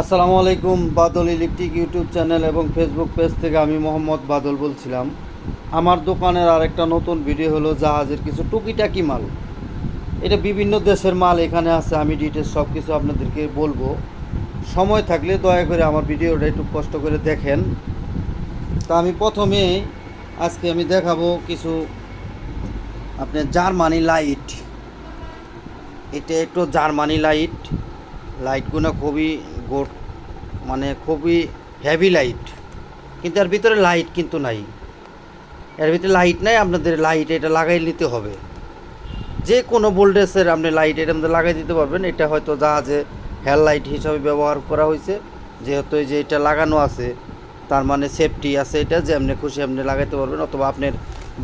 আসসালামু আলাইকুম, Badal electric YouTube channel এবং ফেসবুক পেজ থেকে আমি মোহাম্মদ বাদল বলছিলাম। আমার দোকানের আরেকটা নতুন ভিডিও হলো জাহাজের কিছু টুকিটাকি মাল। এটা বিভিন্ন দেশের মাল, এখানে আছে, আমি ডিটেলস সব কিছু আপনাদেরকে বলব। সময় থাকলে দয়া করে আমার ভিডিওটা একটু কষ্ট করে দেখেন। তা আমি প্রথমে আজকে আমি দেখাবো কিছু আপনার জার্মানি লাইট। এটা একটু জার্মানি লাইট। লাইটগুলো খুবই গোট মানে খুবই হেভি লাইট কিন্তু এর ভিতরে লাইট কিন্তু নাই। এর ভিতরে লাইট নাই, আপনাদের লাইট এটা লাগাই নিতে হবে। যে কোনো ভোল্টেজের আপনি লাইট এটা মধ্যে লাগাই দিতে পারবেন। এটা হয়তো যা জাহাজে হেয়ার লাইট হিসাবে ব্যবহার করা হয়েছে। যেহেতু যে এটা লাগানো আছে, তার মানে সেফটি আছে এটা, যে আপনি খুশি আপনি লাগাইতে পারবেন। অথবা আপনার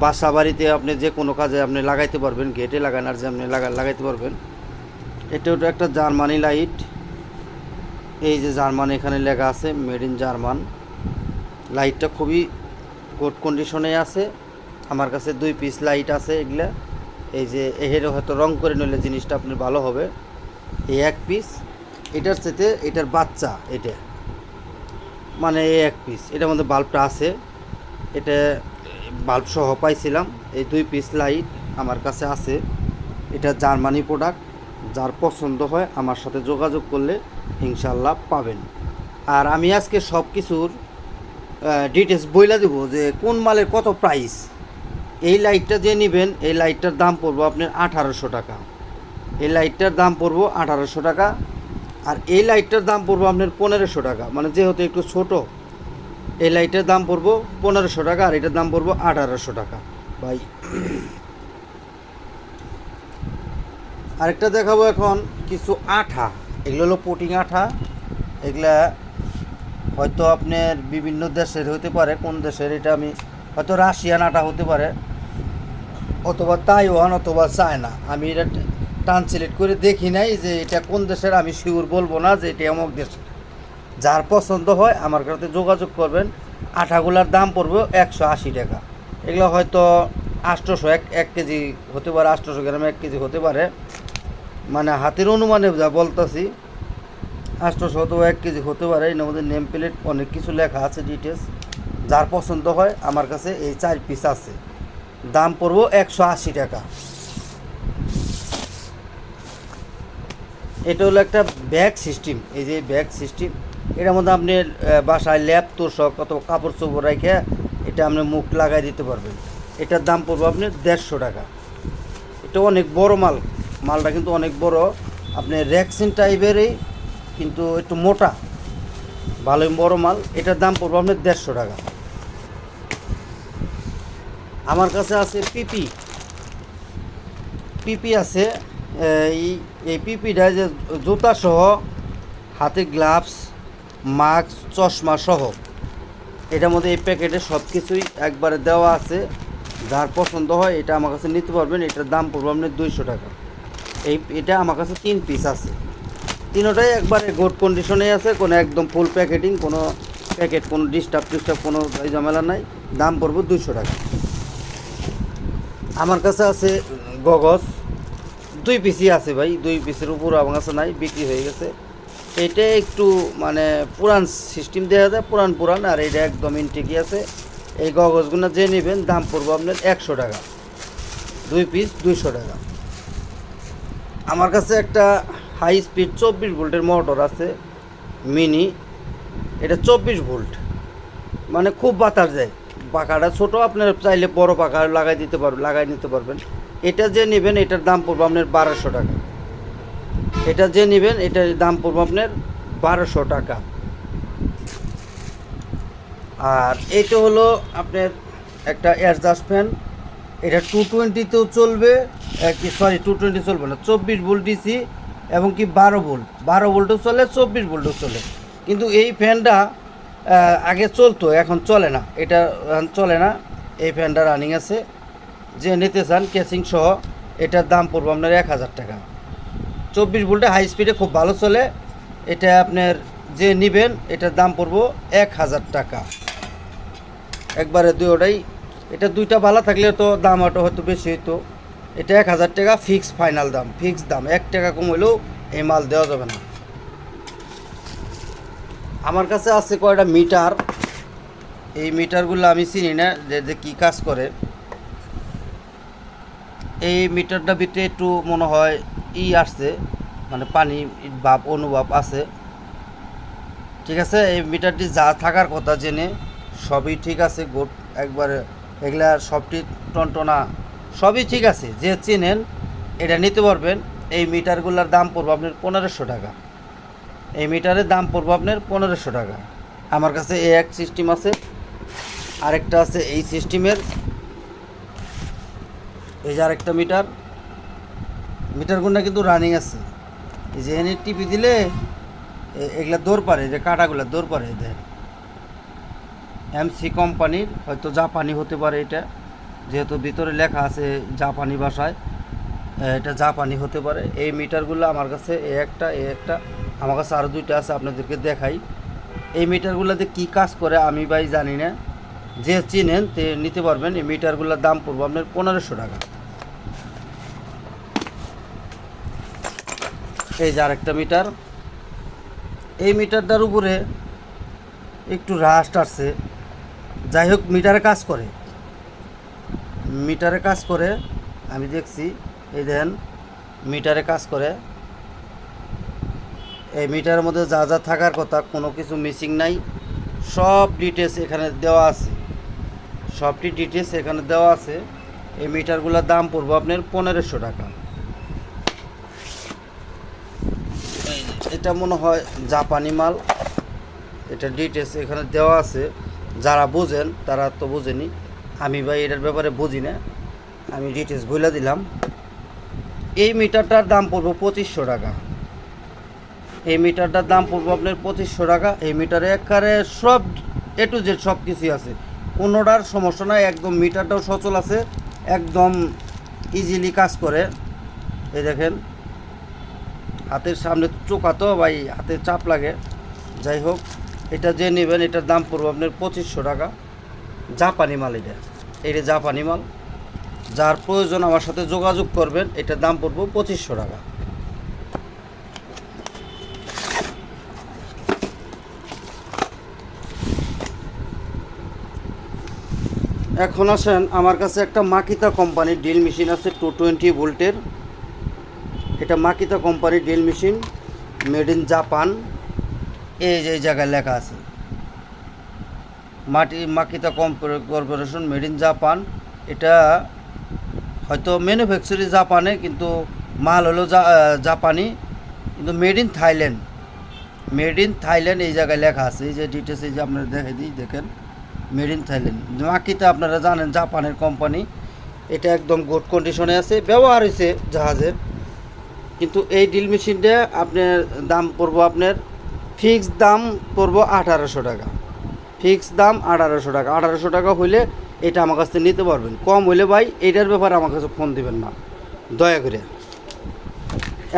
বাসা বাড়িতে আপনি যে কোনো কাজে আপনি লাগাইতে পারবেন গেটে লাগান আর যে আপনি লাগা, লাগাইতে পারবেন। এটা একটা জার্মানি লাইট এই যে জার্মান এখানে লেখা আছে মেড ইন জার্মান লাইটটা খুবই গুড কন্ডিশনে আছে। আমার কাছে দুই পিস লাইট আছে এগুলা। এই যে এহের হয়তো রং করে নিলে জিনিসটা আপনার ভালো হবে। এই এক পিস এটার সাথে এটার বাচ্চা এটা। মানে এই এক পিস এটার মধ্যে বাল্বটা আছে। এটা বাল্ব সহ পাইছিলাম। এই দুই পিস লাইট আমার কাছে আছে। এটা জার্মানি প্রোডাক্ট যার পছন্দ হয় আমার সাথে যোগাযোগ করলে ইনশাল্লাহ পাবেন। আর আমি আজকে সব কিছুর ডিটেলস বইলা দেবো যে কোন মালের কত প্রাইস এই লাইটটা যে নেবেন, এই লাইটটার দাম পড়ব আপনার আঠারোশো টাকা। এই লাইটটার দাম পড়ব আঠারোশো টাকা। আর এই লাইটটার দাম পড়ব আপনার পনেরোশো টাকা। মানে যেহেতু একটু ছোট, এই লাইটের দাম পড়ব পনেরোশো টাকা আর এটার দাম পড়ব আঠারোশো টাকা। ভাই, আরেকটা দেখাবো এখন কিছু আঠা। এগুলো হলো পুটিং আঠা। এগুলা হয়তো আপনার বিভিন্ন দেশের হতে পারে, কোন দেশের এটা আমি, হয়তো রাশিয়ান আটা হতে পারে, অথবা তাইওয়ান অথবা চায়না। আমি এটা ট্রান্সলেট করে দেখি নাই যে এটা কোন দেশের, আমি শিওর বলব না যে এটা অমুক দেশের। যার পছন্দ হয় আমার কাছে যোগাযোগ করবেন, আঠাগুলার দাম পড়বে একশো আশি টাকা। এগুলো হয়তো আষ্টশো এক এক কেজি হতে পারে, আটশোশো গ্রাম এক কেজি হতে পারে। মানে হাতের অনুমানে যা বলতেছি আটশোশো অথবা এক কেজি হতে পারে, এর মধ্যে নেম প্লেট অনেক কিছু লেখা আছে ডিটেলস যার পছন্দ হয়, আমার কাছে এই চার পিস আছে। দাম পড়ব একশো আশি টাকা। এটা হলো একটা ব্যাগ সিস্টেম এই যে ব্যাগ সিস্টেম এটার মধ্যে আপনি বাসায় ল্যাপ তোষক অথবা কাপড় চোপড় রেখে এটা আপনি মুখ লাগাই দিতে পারবেন। এটার দাম পড়বে আপনি দেড়শো টাকা। এটা অনেক বড় মাল। মালটা কিন্তু অনেক বড়। আপনি র্যাক্সিন টাইপেরই কিন্তু একটু মোটা। ভালোই বড় মাল। এটার দাম পড়বে আপনার দেড়শো টাকা। আমার কাছে আছে পিপি পিপি আছে, এই এই পিপিটা যে জুতা সহ, হাতে গ্লাভস মাস্ক চশমা সহ। এটার মধ্যে এই প্যাকেটে সব কিছুই একবারে দেওয়া আছে। যার পছন্দ হয়, এটা আমার কাছে নিতে পারবেন। এটার দাম পড়বে আপনার দুইশো টাকা। এই এটা আমার কাছে তিন পিস আছে। তিনোটাই একবারে গুড কন্ডিশনেই আছে, কোনো একদম ফুল প্যাকেটিং কোনো প্যাকেট কোনো ডিস্টার্ব টিস্টার্ব কোনো ঝামেলা নাই। দাম পড়বে দুইশো টাকা। আমার কাছে আছে গগজ দুই পিসই আছে ভাই, দুই পিসের উপর আমার কাছে নাই, বিক্রি হয়ে গেছে। এটা একটু মানে পুরান সিস্টেম দেওয়া যায়, পুরান পুরান, আর এটা একদম ইনটেকই আছে। এই গগসগুলো যে নেবেন, দাম পড়বে আপনার একশো টাকা। দুই পিস দুইশো টাকা। আমার কাছে একটা হাই স্পিড চব্বিশ ভোল্টের মোটর আছে মিনি এটা চব্বিশ ভোল্ট। মানে খুব বাতাস যায় পাখাটা ছোট, আপনার চাইলে বড় পাখা লাগাই দিতে পারবেন, লাগাই নিতে পারবেন। এটা যে নেবেন, এটার দাম পড়বে আপনার বারোশো টাকা। এটা যে নেবেন, এটার দাম পড়বে আপনার বারোশো টাকা। আর এটা হলো আপনার একটা এয়ারজাস্ট ফ্যান এটা টু টোয়েন্টিতেও চলবে কি সরি টু টোয়েন্টি চলবে না, চব্বিশ ভোল্ট ডিসি এবং কি বারো ভোল্ট। বারো ভোল্টও চলে, চব্বিশ ভোল্টও চলে। কিন্তু এই ফ্যানটা আগে চলতো, এখন চলে না। এটা চলে না। এই ফ্যানটা রানিং আছে। যে নিতে চান কেসিং সহ, এটার দাম পড়বে আপনার এক হাজার টাকা। চব্বিশ ভোল্টে হাই স্পিডে খুব ভালো চলে। এটা আপনার যে নেবেন, এটার দাম পড়ব এক হাজার টাকা। একবারে দুইটাই এটা দুইটা ভালো থাকলে তো দাম হয়তো হয়তো বেশি হইতো। এটা এক হাজার টাকা ফিক্স ফাইনাল দাম ফিক্স দাম। এক টাকা কম হইলেও এই মাল দেওয়া যাবে না। আমার কাছে আছে কয়টা মিটার। এই মিটারগুলো আমি চিনি না, যে যে কী কাজ করে। এই মিটারটা ভিতরে একটু মনে হয় ই আসছে মানে পানি ভাব, অনুভব আছে। ঠিক আছে? এই মিটারটি যা থাকার কথা জেনে সবই ঠিক আছে গোট একবারে এগুলা সবটি টনটনা, সবই ঠিক আছে, যে চেনেন, এটা নিতে পারবেন। এই মিটারগুলোর দাম পড়বে আপনার পনেরোশো টাকা। এই মিটারের দাম পড়বে আপনার পনেরোশো টাকা। আমার কাছে এই এক সিস্টেম আছে, আরেকটা আছে এই সিস্টেমের। এই যে আরেকটা মিটার, মিটারগুলো কিন্তু রানিং আছে। এই যে এনে টিপি দিলে, এ- এগুলা দৌড় পারে যে কাটাগুলো দৌড় পারে দেন। এমসি কোম্পানির হয়তো জাপানি হতে পারে এটা। যেহেতু ভিতরে লেখা আছে জাপানি ভাষায় এটা জাপানি হতে পারে। এই মিটারগুলো আমার কাছে এ একটা এ একটা, আমার কাছে আরও দুইটা আছে আপনাদেরকে দেখাই। এই মিটারগুলোতে কী কাজ করে আমি ভাই জানি না। যে চিনেন তে নিতে পারবেন, এই মিটারগুলোর দাম পড়ব আপনার পনেরোশো টাকা। এই যে আরেকটা মিটার। এই মিটারটার উপরে একটু রাস্ট আসছে। যাই হোক, মিটারে কাজ করে। মিটারে কাজ করে, আমি দেখছি, এই দেন মিটারে কাজ করে। এই মিটারের মধ্যে যা যা থাকার কথা, কোনো কিছু মিসিং নাই। সব ডিটেলস এখানে দেওয়া আছে। সবটি ডিটেলস এখানে দেওয়া আছে। এই মিটারগুলোর দাম পড়ব আপনার পনেরোশো টাকা। এটা মনে হয় জাপানি মাল। এটা ডিটেলস এখানে দেওয়া আছে। যারা বোঝেন, তারা তো বোঝেনি। আমি ভাই এটার ব্যাপারে বুঝি না। আমি ডিটেলস বলে দিলাম। এই মিটারটার দাম পড়ব পঁচিশশো টাকা। এই মিটারটার দাম পড়ব আপনার পঁচিশশো টাকা। এই মিটারে একবারে সব এ টু জেড সব কিছুই আছে। কোনোটার সমস্যা নাই, একদম মিটারটাও সচল আছে, একদম ইজিলি কাজ করে। এই দেখেন, হাতের সামনে চোখা তো ভাই, হাতে চাপ লাগে। যাই হোক। এটা যে নেবেন, এটার দাম পড়ব আপনার পঁচিশশো টাকা। জাপানি মাল এটা। এটা জাপানি মাল, যার প্রয়োজন আমার সাথে যোগাযোগ করবেন, এটার দাম পড়ব পঁচিশশো টাকা। এখন আসেন, আমার কাছে একটা মাকিতা কোম্পানির ড্রিল মেশিন আছে, টু টোয়েন্টি ভোল্টের। এটা মাকিতা কোম্পানির drill machine, made in Japan. এই যে জায়গায় লেখা আছে। মাটি, Makita corporation made in Japan এটা হয়তো ম্যানুফ্যাকচারি জাপানে কিন্তু মাল হলো জাপানি কিন্তু made in Thailand made in Thailand এই জায়গায় লেখা আছে। এই যে ডিটেলস এই যে আপনারা দেখে দিই, দেখেন। মেড ইন থাইল্যান্ড মাকিতা আপনারা জানেন জাপানের কোম্পানি এটা একদম গুড কন্ডিশনে আছে। ব্যবহার হয়েছে জাহাজের। কিন্তু এই ড্রিল মেশিনটা আপনার দাম পড়ব আপনার ফিক্স দাম পড়ব আঠারোশো টাকা। ফিক্স দাম আঠারোশো টাকা। আঠারোশো টাকা হইলে এটা আমার কাছ থেকে নিতে পারবেন। কম হইলে ভাই এটার ব্যাপারে আমার কাছে ফোন দিবেন না। দয়া করে।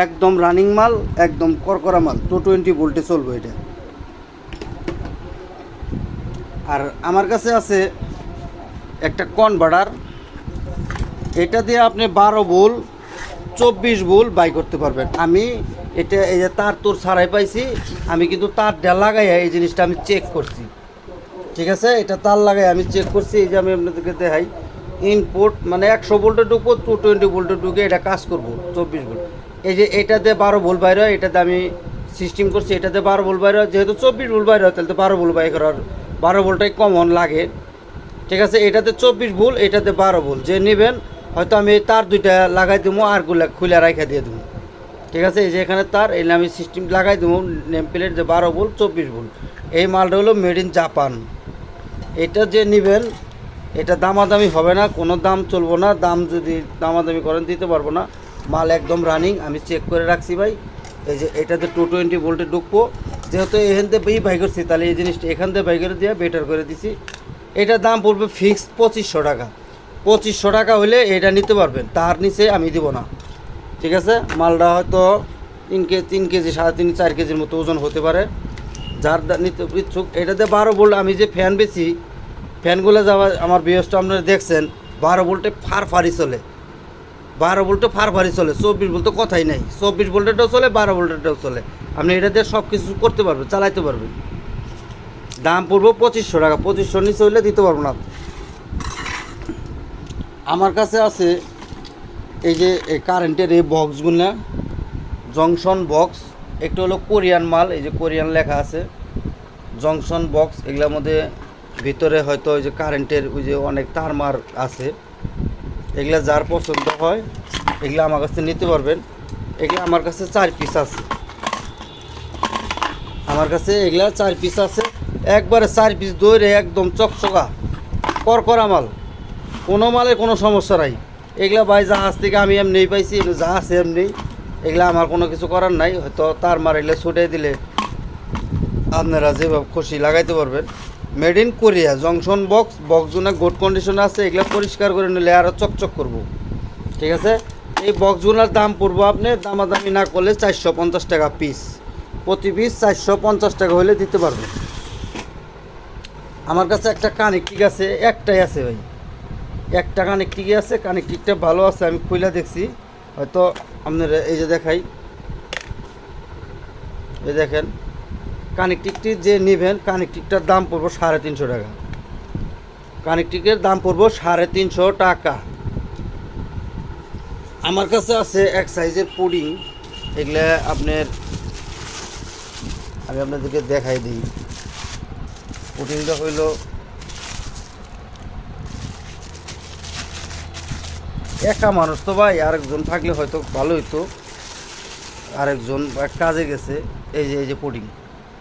একদম রানিং মাল, একদম করকরা মাল। টু টোয়েন্টি ভোল্টে চলবে এটা। আর আমার কাছে আছে একটা কনভার্টার এটা দিয়ে আপনি বারো বোল চব্বিশ বোল বাই করতে পারবেন। আমি এটা এই যে তার তোর ছাড়াই পাইছি, আমি কিন্তু তারটা লাগাই এই জিনিসটা আমি চেক করছি। ঠিক আছে? এটা তার লাগাই আমি চেক করছি, এই যে আমি আপনাদেরকে দেখাই। ইনপুট মানে একশো ভোল্টে ঢুকবো টু টোয়েন্টি ভোল্টে ঢুকে এটা কাজ করব, চব্বিশ ভোল্ট। এই যে এটাতে বারো ভোল্ট বাইরে হয়, এটাতে আমি সিস্টেম করছি এটাতে বারো ভোল্ট বাইরে হয়। যেহেতু চব্বিশ ভোল্ট বাইরে হয়, তাহলে তো বারো ভোল্ট বাইর করার, বারো ভোল্টটাই কমন লাগে। ঠিক আছে? এটাতে চব্বিশ ভুল এটাতে বারো ভুল যে নেবেন, হয়তো আমি তার দুইটা লাগাই দেবো আরগুলা খুলে রাখা দিয়ে দেবো ঠিক আছে? এই যে এখানে তার, এই আমি সিস্টেম লাগাই দেবো নেম প্লেট যে বারো ভুল চব্বিশ ভুল এই মালটা হলো মেড ইন জাপান এটা যে নেবেন, এটা দামাদামি হবে না, কোনো দাম চলবো না, দাম যদি দামাদামি করেন দিতে পারব না। মাল একদম রানিং আমি চেক করে রাখছি ভাই। এই যে এটাতে টু টোয়েন্টি ভোল্টে ঢুকবো, যেহেতু এখান থেকে বাই করছি, তাহলে এই জিনিসটা এখান থেকে বাই করে দিয়ে বেটার করে দিছি। এটার দাম পড়বে ফিক্সড পঁচিশশো টাকা। পঁচিশশো টাকা হলে এটা নিতে পারবেন, তার নিচে আমি দিব না। ঠিক আছে? মালটা হয়তো তিন কেজি তিন কেজি, সাড়ে তিন, চার কেজির মতো ওজন হতে পারে। যার দা- নিতে ইচ্ছুক এটাতে বারো ভোল্ট আমি যে ফ্যান বেছি ফ্যানগুলো যাওয়া আমার বৃহস্পতি আপনারা দেখছেন, বারো ভোল্টে ফার ফারি চলে। বারো ভোল্টে ফার ফারি চলে, চব্বিশ ভোল্ট তো কথাই নাই। চব্বিশ ভোল্টেরটাও চলে, বারো ভোল্টেরটাও চলে। আপনি এটা দিয়ে সব কিছু করতে পারবেন, চালাইতে পারবেন। দাম পড়ব পঁচিশশো টাকা পঁচিশশো নিচে হইলে দিতে পারব না আমার কাছে আছে এই যে কারেন্টের এই বক্সগুলো জংশন বক্স একটু হলো কোরিয়ান মাল, এই যে কোরিয়ান লেখা আছে। জংশন বক্স এগুলোর মধ্যে ভিতরে হয়তো ওই যে কারেন্টের ওই যে অনেক তারমার আছে। এগুলা যার পছন্দ হয়, এগুলো আমার কাছে নিতে পারবেন। এগুলো আমার কাছে চার পিস আছে। আমার কাছে এগুলা চার পিস আছে। একবারে চার পিস দইরে একদম চকচকা, করকরা মাল। কোনো মালে কোনো সমস্যা নাই। এগুলা ভাই জাহাজ থেকে আমি এমনি পাইছি আছে এমনি। এগুলা আমার কোনো কিছু করার নাই, হয়তো তার মার এগুলো ছুটে দিলে আপনারা যেভাবে খুশি লাগাইতে পারবেন। Made in Korea junction box বক্সগুলো গুড কন্ডিশনে আছে, এগুলো পরিষ্কার করে নিলে আরও চকচক করব। ঠিক আছে? এই বক্সগুলোর দাম পড়ব আপনি, দামাদামি না করলে চারশো পঞ্চাশ টাকা পিস প্রতি পিস চারশো পঞ্চাশ টাকা হলে দিতে পারবেন। আমার কাছে একটা কানেক্টিক আছে, একটাই আছে ভাই। একটা কানেক্টিকই আছে কানেক্টিকটা ভালো আছে, আমি খুলে দেখছি। হয়তো আপনার এই যে দেখাই। এই দেখেন কানেকটিকটি যে নেবেন কানেকটিকটার দাম পড়ব সাড়ে তিনশো টাকা। কানেকটিকের দাম পড়ব সাড়ে তিনশো টাকা। আমার কাছে আছে এক সাইজের পুডিং। এগুলো আপনার, আমি আপনাদেরকে দেখাই দিই। পুডিংটা হইল একা মানুষ তো ভাই, আরেকজন থাকলে হয়তো ভালো হইতো। আরেকজন কাজে গেছে, এই যে এই যে পুডিং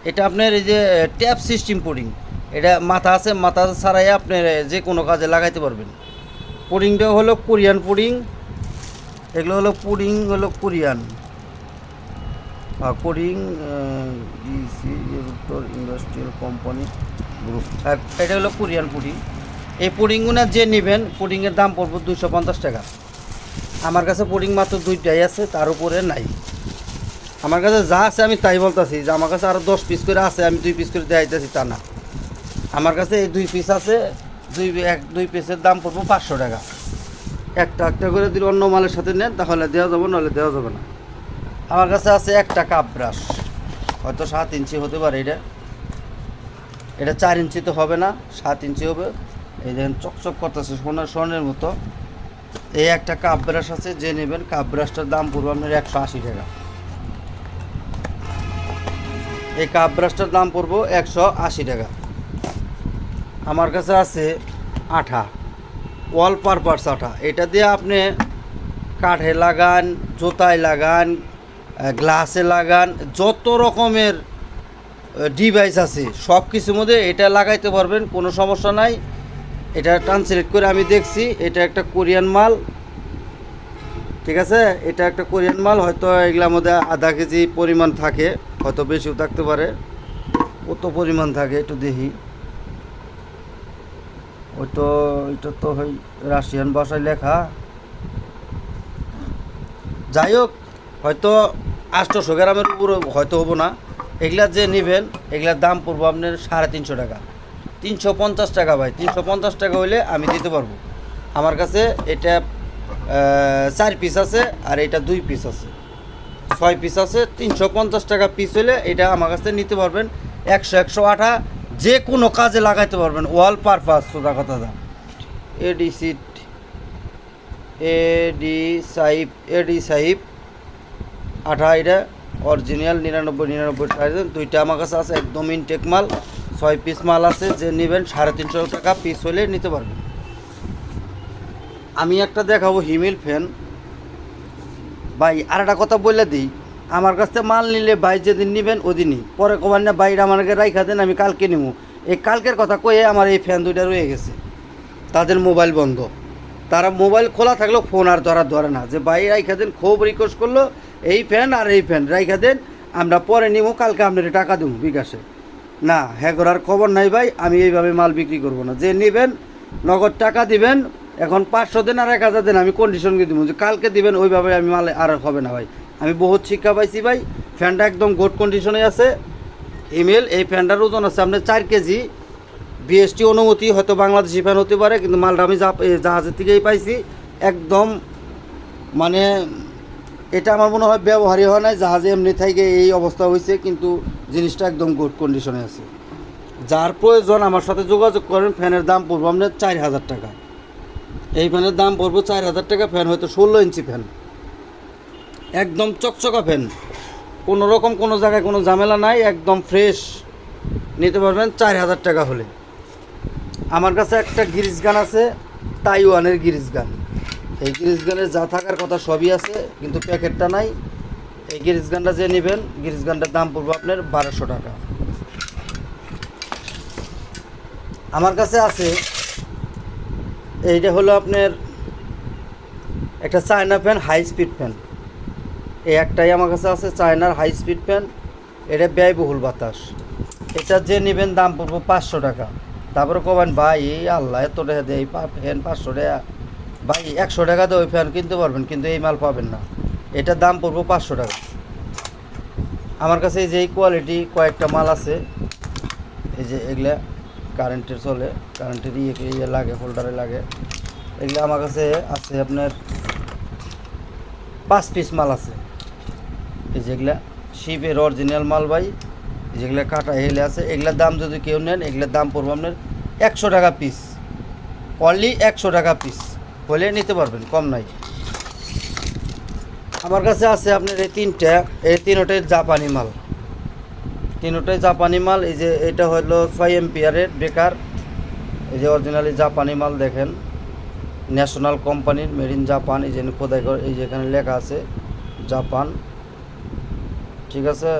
এটা আপনার এই যে ট্যাপ সিস্টেম পুডিং এটা মাথা আছে, মাথা ছাড়াই আপনি যে কোনো কাজে লাগাইতে পারবেন। পুডিংটা হলো কোরিয়ান পুডিং এগুলো হলো পুডিং হলো Korean. Pudding industrial company group এটা হলো কোরিয়ান পুডিং এই পুডিংগুলো যে নেবেন, পুডিংয়ের দাম পড়ব দুশো পঞ্চাশ টাকা। আমার কাছে পুডিং মাত্র দুইটাই আছে, তার উপরে নাই। আমার কাছে যা আছে আমি তাই বলতেছি, যে আমার কাছে আরও দশ পিস করে আছে, আমি দুই পিস করে দেখাইতেছি তা না। আমার কাছে এই দুই পিস আছে, দুই এক দুই পিসের দাম পড়ব পাঁচশো টাকা। একটা একটা করে দিলে অন্য মালের সাথে নেন, তাহলে দেওয়া যাবে, নাহলে দেওয়া যাবে না। আমার কাছে আছে একটা কাপ ব্রাশ। হয়তো সাত ইঞ্চি হতে পারে এটা। এটা চার ইঞ্চি তো হবে না, সাত ইঞ্চি হবে। এই দেখেন চকচক করতেছে সোনার স্বর্ণের মতো। এই একটা কাপ ব্রাশ আছে, যে নেবেন কাপ ব্রাশটার দাম পড়বে আপনার একশো আশি টাকা। এই কাপ ব্রাশটার দাম পড়ব একশো আশি টাকা। আমার কাছে আছে আঠা ওয়াল পারপাস আঠা। এটা দিয়ে আপনি কাঠে লাগান, জোতায় লাগান গ্লাসে লাগান, যত রকমের ডিভাইস আছে সব কিছুর মধ্যে এটা লাগাইতে পারবেন, কোনো সমস্যা নাই। এটা ট্রান্সলেট করে আমি দেখছি, এটা একটা কোরিয়ান মাল। ঠিক আছে? এটা একটা কোরিয়ান মাল, হয়তো এগুলোর মধ্যে আধা কেজি পরিমাণ থাকে, হয়তো বেশিও থাকতে পারে। কত পরিমাণ থাকে একটু দেখি। ওই তো এটা তো ওই রাশিয়ান ভাষায় লেখা। যাই হোক, হয়তো আটশোশো গ্রামের উপর হয়তো হব না। এগুলা যে নেবেন, এগুলার দাম পড়ব আপনার সাড়ে তিনশো টাকা। তিনশো পঞ্চাশ টাকা ভাই, তিনশো পঞ্চাশ টাকা হইলে আমি দিতে পারব। আমার কাছে এটা চার পিস আছে আর এটা দুই পিস আছে। ছয় পিস আছে, তিনশো পঞ্চাশ টাকা পিস হলে এটা আমার কাছে নিতে পারবেন। একশো একশো আঠা যে কোনো কাজে লাগাইতে পারবেন। ওয়াল পারপাস, সোজা কথা দাম। এডি সিট এডি সাইপ এডি সাইপ, আঠা এটা, অরিজিনাল, নিরানব্বই নিরানব্বই দুইটা আমার কাছে আছে, একদম ইনটেক মাল। ছয় পিস মাল আছে, যে নেবেন সাড়ে তিনশো টাকা পিস হলে নিতে পারবেন। আমি একটা দেখাবো হিমেল ফ্যান। ভাই আর একটা কথা বলে দিই, আমার কাছ থেকে মাল নিলে ভাই যেদিন নেবেন ওদিনই। পরে কবার না বাইরে আমাকে রাইখা দেন, আমি কালকে নেব এই কালকের কথা কয়ে আমার এই ফ্যান দুইটা রয়ে গেছে। তাদের মোবাইল বন্ধ। তারা মোবাইল খোলা থাকলেও ফোন আর ধরা ধরে না। যে ভাই রাইখা দেন, খুব রিকোয়েস্ট করল, এই ফ্যান আর এই ফ্যান রাইখা দেন, আমরা পরে নিব কালকে আপনার টাকা দেবো বিকাশে। না হ্যাঁ করার খবর নাই ভাই, আমি এইভাবে মাল বিক্রি করব না। যে নেবেন, নগদ টাকা দিবেন, এখন পাঁচশো দিন আর এক হাজার দিন, আমি কন্ডিশনকে দিব। যে কালকে দিবেন, ওইভাবে আমি মাল আর হবে না ভাই। আমি বহুত শিক্ষা পাইছি ভাই ফ্যানটা একদম গুড কন্ডিশনে আছে। ইমেল এই ফ্যানটার ওজন আছে আপনার চার কেজি। বিএসটি অনুমতি, হয়তো বাংলাদেশি ফ্যান হতে পারে, কিন্তু মালটা আমি জাহাজের থেকেই পাইছি। একদম মানে এটা আমার মনে হয় ব্যবহারই হয় নাই, জাহাজে এমনি থেকে এই অবস্থা হয়েছে, কিন্তু জিনিসটা একদম গুড কন্ডিশনে আছে। যার প্রয়োজন আমার সাথে যোগাযোগ করেন, ফ্যানের দাম পড়ব আপনার চার হাজার টাকা। এই ফ্যানের দাম পড়ব চার হাজার টাকা, ফ্যান হয়তো ষোলো ইঞ্চি ফ্যান। একদম চকচকা ফ্যান। কোনো রকম কোনো জায়গায় কোনো ঝামেলা নাই, একদম ফ্রেশ নিতে পারবেন চার হাজার টাকা হলে। আমার কাছে একটা গিরিজ গান আছে, তাইওয়ানের গিরিজ গান। এই গিরিজ গানের যা থাকার কথা সবই আছে, কিন্তু প্যাকেটটা নাই। এই গিরিজ গানটা যে নেবেন গিরিজ গানটার দাম পড়বে আপনার বারোশো টাকা। আমার কাছে আছে, এইটা হলো আপনার একটা China fan high speed fan এই একটাই আমার কাছে আছে, চায়নার হাই স্পিড ফ্যান এটা ব্যয়বহুল বাতাস। এটা যে নেবেন দাম পড়ব পাঁচশো টাকা। তারপরে কবেন, ভাই এই আল্লাহ, এত টাকা দেয় ফ্যান পাঁচশো টাকা। ভাই, একশো টাকা দিয়ে ওই ফ্যান কিনতে পারবেন, কিন্তু এই মাল পাবেন না। এটার দাম পড়ব পাঁচশো টাকা। আমার কাছে এই যে এই কোয়ালিটি কয়েকটা মাল আছে, এই যে এগুলা কারেন্টের চলে কারেন্টের ইয়ে ইয়ে লাগে হোল্ডারে লাগে। এগুলো আমার কাছে আছে আপনার পাঁচ পিস মাল আছে। এই যেগুলা শিপের অরিজিনাল মাল ভাই যেগুলা কাটা হেলে আছে। এগুলার দাম যদি কেউ নেন, এগুলার দাম পড়ব আপনার একশো টাকা পিস অনলি একশো টাকা পিস হলে নিতে পারবেন, কম নাই। আমার কাছে আছে আপনার এই তিনটা, এই তিনটাই জাপানি মাল। তিনটাই জাপানি মাল, এই যে এটা হলো ছয় এম্পিয়ারের বেকার। এই যে অরিজিনালি জাপানি মাল দেখেন ন্যাশনাল কোম্পানির মেড ইন জাপান এই যে খোদাই করে এই যে এখানে লেখা আছে জাপান ঠিক আছে?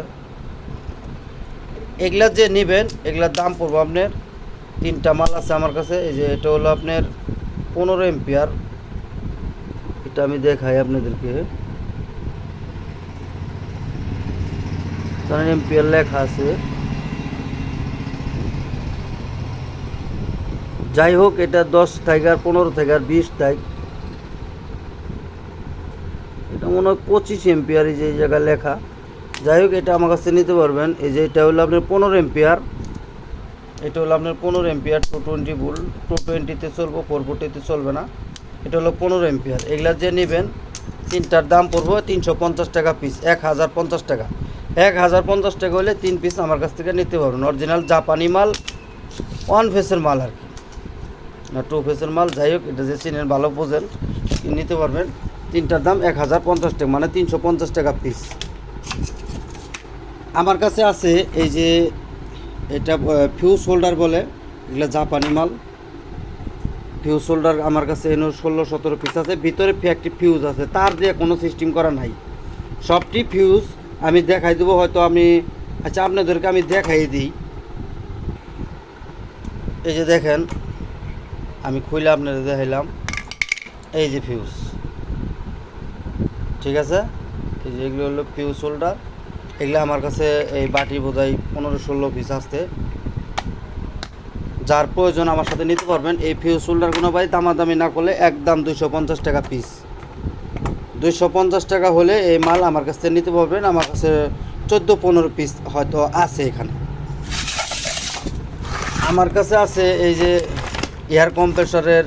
এগুলা যে নেবেন, এগুলার দাম পড়ব আপনার। তিনটা মাল আছে আমার কাছে, এই যে এটা হলো আপনার পনেরো এম্পিয়ার। এটা আমি দেখাই আপনাদেরকে। কারণ এম্পিয়ার লেখা আছে। যাই হোক, এটা দশ আর পনেরো আর বিশ তাই এটা মনে হয় পঁচিশ এম্পিয়ার এই যে জায়গায় লেখা। যাই হোক, এটা আমার কাছে নিতে পারবেন। এই যে এটা হলো আপনার পনেরো এম্পিয়ার। এটা হলো আপনার পনেরো এম্পিয়ার টু টোয়েন্টি বুল টু টোয়েন্টিতে চলবো ফোর ফোর্টিতে চলবে না। এটা হলো পনেরো এম্পিয়ার এগুলা যে নেবেন, তিনটার দাম পড়ব তিনশো পঞ্চাশ টাকা পিস এক হাজার পঞ্চাশ টাকা। এক হাজার পঞ্চাশ টাকা হলে তিন পিস আমার কাছ থেকে নিতে পারবেন। অরিজিনাল জাপানি মাল ওয়ান ফেসের মাল আর কি। না টু ফেসের মাল, যাই হোক, এটা যে চিনেন, ভালো বোঝেন নিতে পারবেন। তিনটার দাম এক হাজার পঞ্চাশ টাকা মানে তিনশো পঞ্চাশ টাকা পিস আমার কাছে আছে এই যে এটা ফিউজ হোল্ডার বলে, এগুলো জাপানি মাল। ফিউজ হোল্ডার আমার কাছে এনে ষোলো, সতেরো পিস আছে, ভিতরে একটি ফিউজ আছে, তার দিয়ে কোনো সিস্টেম করা নাই। সবটি ফিউজ আমি দেখাই দেবো, হয়তো আমি আচ্ছা আপনাদেরকে আমি দেখাই দিই। এই যে দেখেন, আমি খুলে আপনাদের দেখাইলাম, এই যে ফিউজ ঠিক আছে? এই যে এগুলো হলো ফিউজ হোল্ডার এগুলো আমার কাছে এই বাটি বোধহয় পনেরো ষোলো পিস আসতে যার প্রয়োজন আমার সাথে নিতে পারবেন, এই ফিউজ হোল্ডারগুলো ভাই দামাদামি না করলে একদম দুইশো পঞ্চাশ টাকা পিস দুইশো পঞ্চাশ টাকা হলে এই মাল আমার কাছ থেকে নিতে পারবেন, আমার কাছে চোদ্দ পনেরো পিস হয়তো আছে এখানে। আমার কাছে আছে এই যে এয়ার কম্প্রেসারের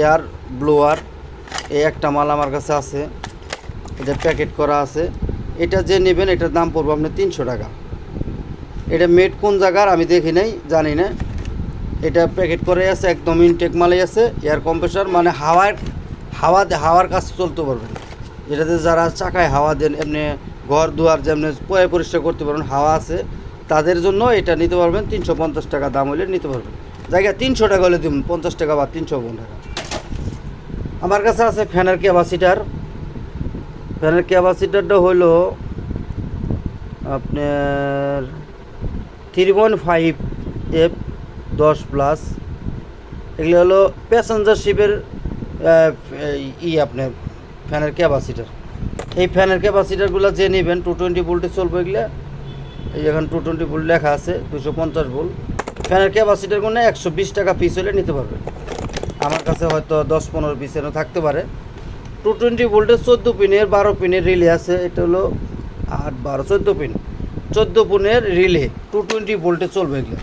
এয়ার ব্লোয়ার এই একটা মাল আমার কাছে আছে। এটা প্যাকেট করা আছে। এটা যে নেবেন, এটার দাম পড়ব আপনার তিনশো টাকা। এটা মেড কোন জায়গার আমি দেখি নাই, জানি না। এটা প্যাকেট করে আছে, একদম ইনটেক মালাই আছে এয়ার কম্প্রেসর মানে হাওয়ার, হাওয়া হাওয়ার কাজ চলতে পারবেন যেটাতে যারা চাকায় হাওয়া দেন, এমনি ঘর দুয়ার যেমনি পয়ে পরিষ্কার করতে পারবেন, হাওয়া আছে, তাদের জন্য এটা নিতে পারবেন, তিনশো পঞ্চাশ টাকা দাম হলে নিতে পারবেন। জায়গা তিনশো টাকা হলে দিন পঞ্চাশ টাকা বা তিনশো টাকা। আমার কাছে আছে ফ্যানের ক্যাপাসিটার ফ্যানের ক্যাপাসিটারটা হলো আপনার থ্রি পয়েন্ট ফাইভ এফ দশ প্লাস এগুলো হলো প্যাসেঞ্জার শিপের ই আপনার ফ্যানের ক্যাপাসিটার এই ফ্যানের ক্যাপাসিটারগুলো যে নেবেন টু টোয়েন্টি ভোল্টে চলবে এগুলো। এই এখন টু টোয়েন্টি ভোল্ট লেখা আছে দুশো পঞ্চাশ ভোল্ট ফ্যানের ক্যাপাসিটারগুলো একশো বিশ টাকা পিস হলে নিতে পারবে আমার কাছে হয়তো দশ পনেরো পিস পিসেরও থাকতে পারে। টু টোয়েন্টি ভোল্টের চোদ্দ পিনের বারো পিনের রিলে আছে, এটা হলো আট, বারো, চোদ্দ পিন চোদ্দ পিনের রিলে টু টোয়েন্টি ভোল্টে চলবে এগুলো।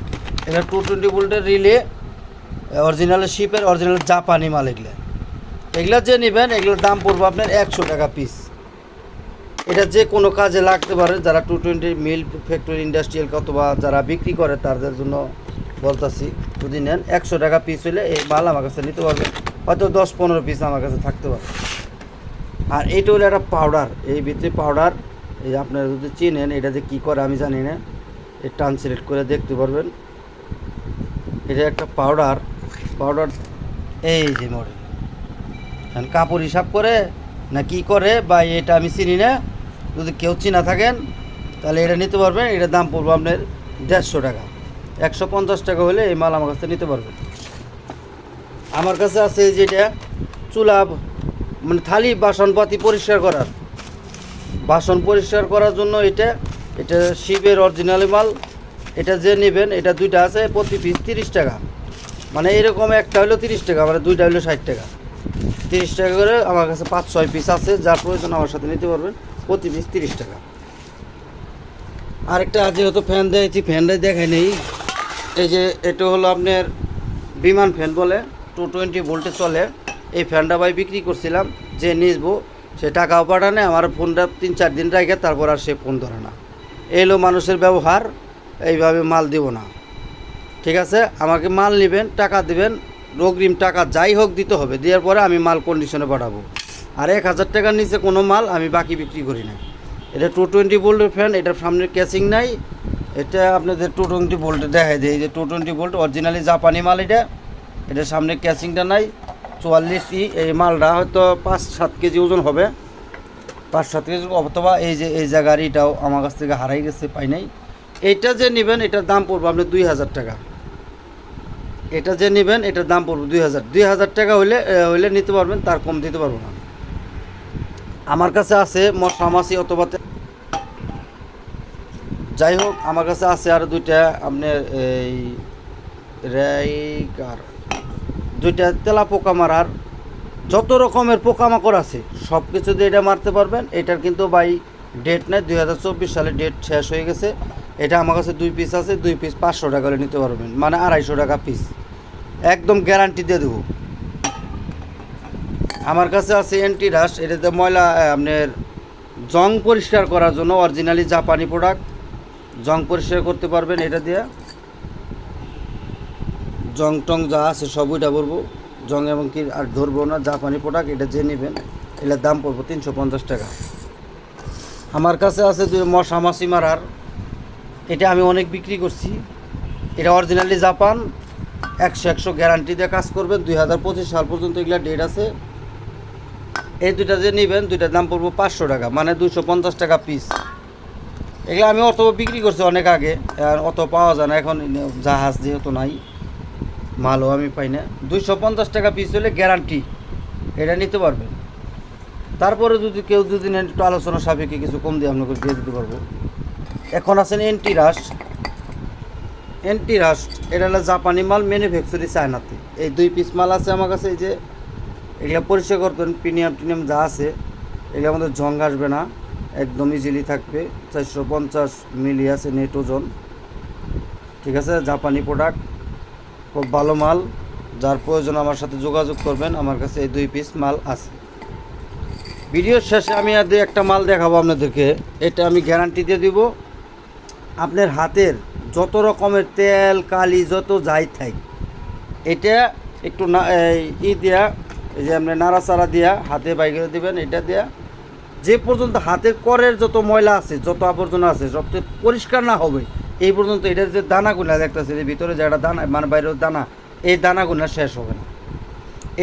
এটা টু টোয়েন্টি ভোল্টের রিলে অরিজিনাল শিপের অরিজিনাল জাপানি মাল এগুলো। এগুলো যে নেবেন, এগুলোর দাম পড়বে আপনার একশো টাকা পিস এটা যে কোনো কাজে লাগতে পারে, যারা two twenty mill factory industrial অথবা যারা বিক্রি করে, তাদের জন্য বলতাছি, যদি নেন একশো টাকা পিস হলে এই মাল আমার কাছে নিতে পারবে। হয়তো দশ পনেরো পিস আমার কাছে থাকতে পারে আর এইটা হলো একটা পাউডার এই ভিতরে পাউডার এই আপনারা যদি চিনেন এটা যে কী করে আমি জানি না এই ট্রান্সলেট করে দেখতে পারবেন। এটা একটা পাউডার পাউডার এই যে মডেল এখন কাপড় হিসাব করে না কি করে বা এটা আমি চিনি না, যদি কেউ চিনা থাকেন, তাহলে এটা নিতে পারবেন, এটার দাম পড়বে আপনার দেড়শো টাকা। একশো পঞ্চাশ টাকা হলে এই মাল আমার কাছে নিতে পারবেন। আমার কাছে আছে যেটা চুলা মানে থালি, বাসনপাতি পরিষ্কার করার। বাসন পরিষ্কার করার জন্য এটা এটা শিবের অরিজিনালি মাল। এটা যে নেবেন, এটা দুইটা আছে, প্রতি পিস তিরিশ টাকা। মানে এরকম একটা হলো তিরিশ টাকা মানে দুইটা হলো ষাট টাকা। তিরিশ টাকা করে আমার কাছে পাঁচ, ছয় পিস আছে, যার প্রয়োজন আমার সাথে নিতে পারবেন, প্রতি পিস তিরিশ টাকা। আরেকটা যেহেতু ফ্যান দিয়েছি ফ্যানটাই দেখাই নেই। এই যে, এটা হলো আপনার বিমান ফ্যান বলে টু টোয়েন্টি ভোল্টে চলে। এই ফ্যানটা ভাই বিক্রি করছিলাম, যে নিসবো, সে টাকাও পাঠানে, আমার ফোনটা তিন চার দিন রাখে, তারপর আর সে ফোন ধরে না। এলো মানুষের ব্যবহার, এইভাবে মাল দিব না। ঠিক আছে? আমাকে মাল নেবেন, টাকা দিবেন, অগ্রিম টাকা যাই হোক দিতে হবে, দেওয়ার পরে আমি মাল কন্ডিশনে পাঠাবো। আর এক হাজার টাকার নিচে কোনো মাল আমি বাকি বিক্রি করি না। এটা টু টোয়েন্টি ভোল্টের ফ্যান এটার সামনে ক্যাচিং নাই। এটা আপনাদের টু টোয়েন্টি ভোল্টে দেখাই দেয় যে টু টোয়েন্টি ভোল্ট অরিজিনালি জাপানি মাল এটা, এটার সামনে ক্যাচিংটা নাই। চুয়াল্লিশ ই এই মালটা হয়তো পাঁচ সাত কেজি ওজন হবে। পাঁচ সাত কেজি অথবা এই যে এই জায়গার এটাও আমার কাছ থেকে হারাই গেছে, পাই নাই। এইটা যে নেবেন, এটার দাম পড়বে আপনি দুই হাজার টাকা। এটা যে নেবেন, এটার দাম পড়বে দুই হাজার। দুই হাজার টাকা হইলে হইলে নিতে পারবেন, তার কম দিতে পারব না। আমার কাছে আছে মশলা মাছি অথবা যাই হোক, আমার কাছে আছে আর দুইটা, আপনার এই রেইকার। দুইটা তেলা পোকা মারার যত রকমের পোকামাকড় আছে সব কিছু দিয়ে এটা মারতে পারবেন। এটার কিন্তু বাই ডেট নেই, দুই হাজার চব্বিশ সালে ডেট শেষ হয়ে গেছে। এটা আমার কাছে দুই পিস আছে, দুই পিস পাঁচশো টাকা করে নিতে পারবেন মানে আড়াইশো টাকা পিস একদম গ্যারান্টি দিয়ে দেবো। আমার কাছে আছে অ্যান্টি রাস এটাতে ময়লা আপনার জং পরিষ্কার করার জন্য অরিজিনালি জাপানি প্রোডাক্ট জং পরিষ্কার করতে পারবেন এটা দিয়ে। জং টং যা আছে সব ওইটা বলব জং এবং কি আর ধরবো না জাপানি প্রোডাক্ট এটা যে নেবেন, এটার দাম পড়ব তিনশো পঞ্চাশ টাকা। আমার কাছে আছে দুই মশা মাছি মারার, এটা আমি অনেক বিক্রি করছি। এটা অরিজিনালি জাপান একশো একশো গ্যারান্টি দিয়ে কাজ করবেন, দুই হাজার পঁচিশ সাল পর্যন্ত এগুলা ডেট আছে। এই দুইটা যে নেবেন, দুইটার দাম পড়ব পাঁচশো টাকা মানে দুশো পঞ্চাশ টাকা পিস এগুলো আমি অত বিক্রি করছি অনেক আগে অত পাওয়া যায় না, এখন জাহাজ যেহেতু নাই। মালও আমি পাই না। দুইশো পঞ্চাশ টাকা পিস হলে গ্যারান্টি এটা নিতে পারবেন। তারপরে যদি কেউ যদি নেন একটু আলোচনা সাপেক্ষে কিছু কম দিয়ে আপনাকে দিয়ে দিতে পারব। এখন আছেন এন্টি রাস এন্টি রাস এটা হলো জাপানি মাল ম্যানুফ্যাকচারি চায়নাতে। এই দুই পিস মাল আছে আমার কাছে, এই যে এগুলো পরিষ্কার করবেন প্রিমিয়াম টিনিয়াম যা আছে এগুলো আমাদের জং আসবে না, একদম ইজিলি থাকবে। চারশো পঞ্চাশ মিলি আছে নেট ওজন। ঠিক আছে, জাপানি প্রোডাক্ট খুব ভালো মাল, যার প্রয়োজন আমার সাথে যোগাযোগ করবেন, আমার কাছে এই দুই পিস মাল আছে। ভিডিওর শেষে আমি আর দুই একটা মাল দেখাবো আপনাদেরকে। এটা আমি গ্যারান্টি দিয়ে দিব, আপনার হাতের যত রকমের তেল, কালি, যত যাই থাক, এটা একটু না ই দিয়া, এই যে আপনি নাড়াচাড়া দিয়া হাতে বাইকে দিবেন, এটা দিয়া। যে পর্যন্ত হাতের করের যত ময়লা আছে, যত আবর্জনা আছে সব তো পরিষ্কার না হবে এই পর্যন্ত এটার যে দানাগুলা দেখতেছে যে ভিতরে যে একটা দানা মানে বাইরের দানা, এই দানাগুলা শেষ হবে না।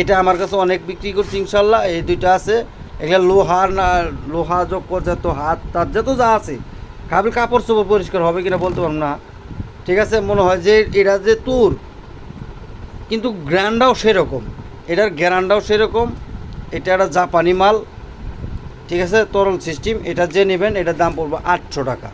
এটা আমার কাছে অনেক বিক্রি করছি, ইনশাল্লাহ, এই দুইটা আছে। এগুলা লোহার না, লোহা যোগ যত হাত, তার যত যা আছে, কাবিল কাপড় চোপড় পরিষ্কার হবে কিনা বলতে পারব না। ঠিক আছে, মনে হয় যে এটা যে তুর, কিন্তু গ্র্যান্ডাও সেরকম। এটার গ্যারান্ডাও সেরকম। এটা একটা জাপানি মাল। ঠিক আছে, তরল সিস্টেম। এটা যে নেবেন, এটার দাম পড়বে আটশো টাকা।